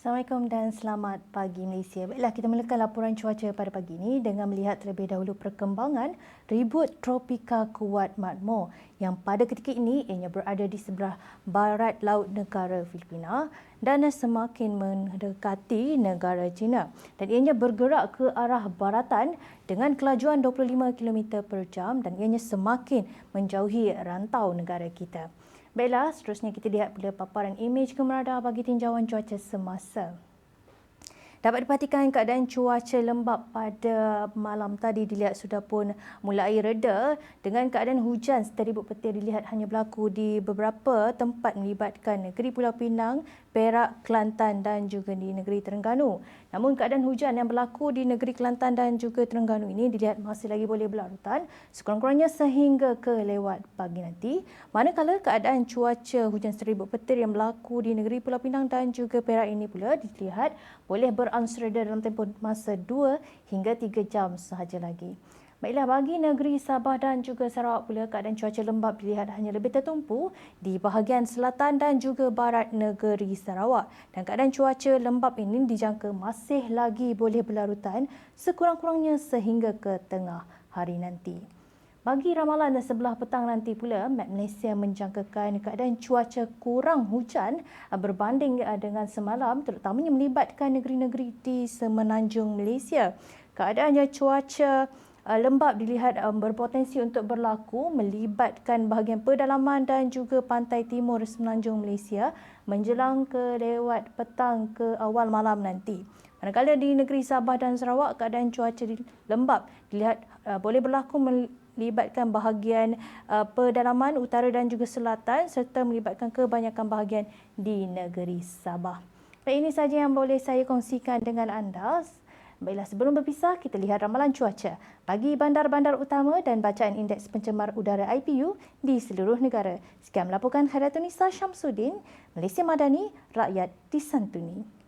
Assalamualaikum dan selamat pagi Malaysia. Baiklah, kita mulakan laporan cuaca pada pagi ini dengan melihat terlebih dahulu perkembangan ribut tropika kuat Matmo yang pada ketika ini ianya berada di sebelah barat laut negara Filipina dan semakin mendekati negara China dan ianya bergerak ke arah baratan dengan kelajuan 25 km per jam dan ianya semakin menjauhi rantau negara kita. Baiklah, seterusnya kita lihat pula paparan imej kemerada bagi tinjauan cuaca semasa. Dapat diperhatikan keadaan cuaca lembap pada malam tadi dilihat sudah pun mulai reda dengan keadaan hujan seteribut petir dilihat hanya berlaku di beberapa tempat melibatkan negeri Pulau Pinang, Perak, Kelantan dan juga di negeri Terengganu. Namun keadaan hujan yang berlaku di negeri Kelantan dan juga Terengganu ini dilihat masih lagi boleh berlarutan sekurang-kurangnya sehingga ke lewat pagi nanti. Manakala keadaan cuaca hujan seribut petir yang berlaku di negeri Pulau Pinang dan juga Perak ini pula dilihat boleh beransur dalam tempoh masa 2 hingga 3 jam sahaja lagi. Baiklah, bagi negeri Sabah dan juga Sarawak pula keadaan cuaca lembap dilihat hanya lebih tertumpu di bahagian selatan dan juga barat negeri Sarawak. Dan keadaan cuaca lembap ini dijangka masih lagi boleh berlarutan sekurang-kurangnya sehingga ke tengah hari nanti. Bagi ramalan sebelah petang nanti pula, Met Malaysia menjangkakan keadaan cuaca kurang hujan berbanding dengan semalam terutamanya melibatkan negeri-negeri di semenanjung Malaysia. Keadaannya cuaca lembap dilihat um, berpotensi untuk berlaku melibatkan bahagian pedalaman dan juga pantai timur semenanjung Malaysia menjelang ke lewat petang ke awal malam nanti. Manakala di negeri Sabah dan Sarawak keadaan cuaca lembap dilihat uh, boleh berlaku melibatkan bahagian uh, pedalaman utara dan juga selatan serta melibatkan kebanyakan bahagian di negeri Sabah. Baik, ini sahaja yang boleh saya kongsikan dengan anda. Baiklah, sebelum berpisah, kita lihat ramalan cuaca bagi bandar-bandar utama dan bacaan indeks pencemar udara IPU di seluruh negara. Sekian melaporkan Khairatun Nisa Syamsuddin, Malaysia Madani, Rakyat Disantuni.